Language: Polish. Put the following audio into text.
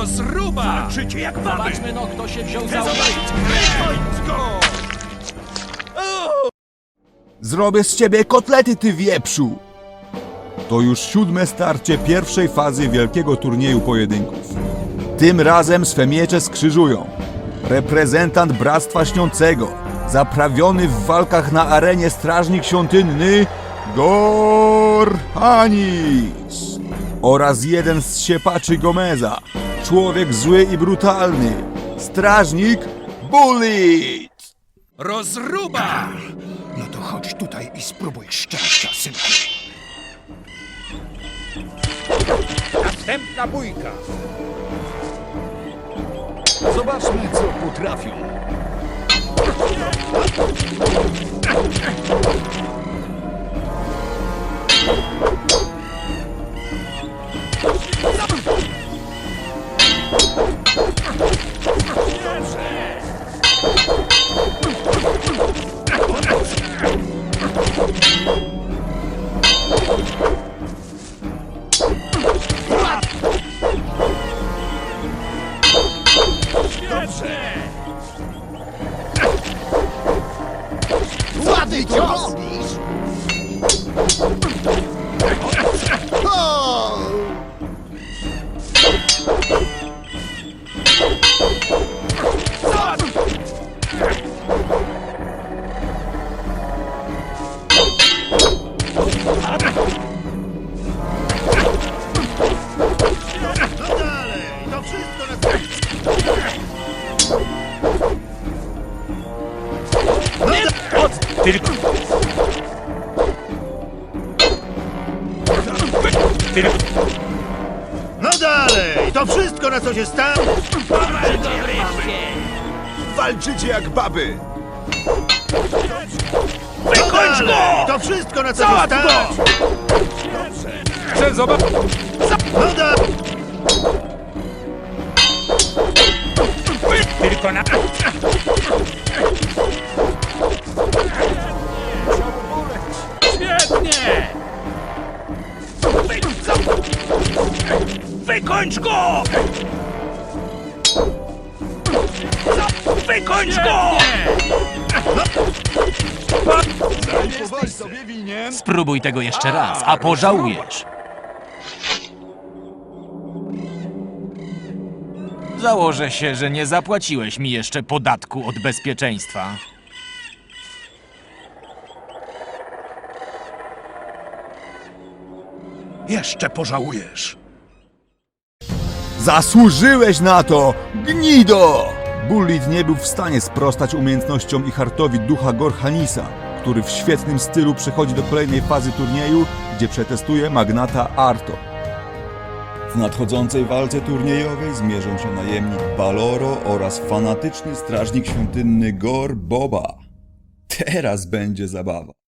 Rozruba! Walczycie jak baby! Zobaczmy no, kto się wziął za zobaczyć krew! Zrobię z ciebie kotlety, ty wieprzu! To już siódme starcie pierwszej fazy wielkiego turnieju pojedynków. Tym razem swe miecze skrzyżują. Reprezentant Bractwa Śniącego, zaprawiony w walkach na arenie strażnik świątynny Gorhanis oraz jeden z siepaczy Gomeza, człowiek zły i brutalny, strażnik Bullet. Rozruba! No to chodź tutaj i spróbuj szczęścia, synku. Następna bójka. Zobaczmy, co potrafią. Ładny robisz! O! Tylko... No dalej, to wszystko na co się stało. Walczycie jak baby! Wykończ go! To wszystko na co się stało. Chcę zobaczyć... No Wykończ go! Wykończ go! Powoli sobie winien! Spróbuj tego jeszcze raz, a pożałujesz. Założę się, że nie zapłaciłeś mi jeszcze podatku od bezpieczeństwa. Jeszcze pożałujesz. Zasłużyłeś na to, gnido! Bullet nie był w stanie sprostać umiejętnościom i hartowi ducha Gorhanisa, który w świetnym stylu przechodzi do kolejnej fazy turnieju, gdzie przetestuje magnata Arto. W nadchodzącej walce turniejowej zmierzą się najemnik Baloro oraz fanatyczny strażnik świątynny Gor Boba. Teraz będzie zabawa.